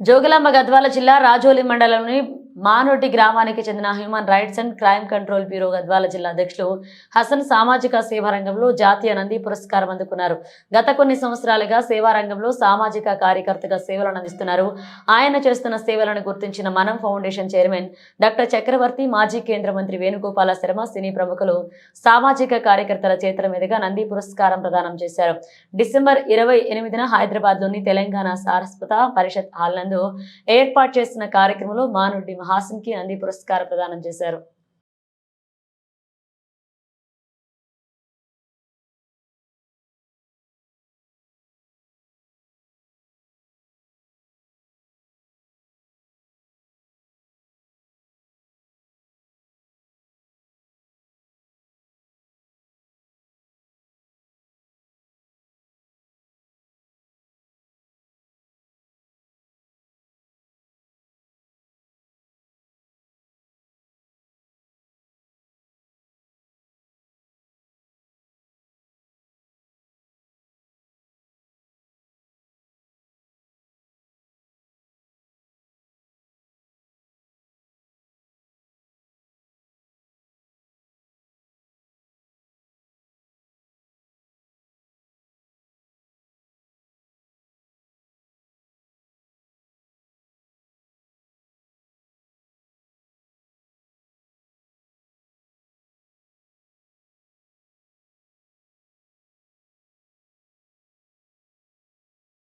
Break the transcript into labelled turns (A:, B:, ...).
A: జోగులాంబ గద్వాల జిల్లా రాజోలి మండలంలోని మానోటి గ్రామానికి చెందిన human rights and crime control bureau Gadwal జిల్లా అధ్యక్షులు హసన్ సామాజిక సేవా రంగంలో జాతీయ నంది పురస్కారం అందుకున్నారు. గత కొన్ని సంవత్సరాలుగా సేవా రంగంలో సామాజిక కార్యకర్తగా సేవలను అందిస్తున్నారు. ఆయన చేస్తున్న సేవలను గుర్తించిన మనం ఫౌండేషన్ చైర్మన్ డాక్టర్ చక్రవర్తి మాజీ కేంద్ర మంత్రి వేణుగోపాల శర్మ సినీ ప్రముఖులు సామాజిక కార్యకర్తల చేతుల మీదుగా నంది పురస్కారం ప్రదానం చేశారు. డిసెంబర్ ఇరవై ఎనిమిదిన హైదరాబాద్లోని తెలంగాణ సారస్వత పరిషత్ హాల్ నందు ఏర్పాటు చేసిన కార్యక్రమంలో మానుడి మహాసింకి నంది పురస్కార ప్రదానం చేశారు.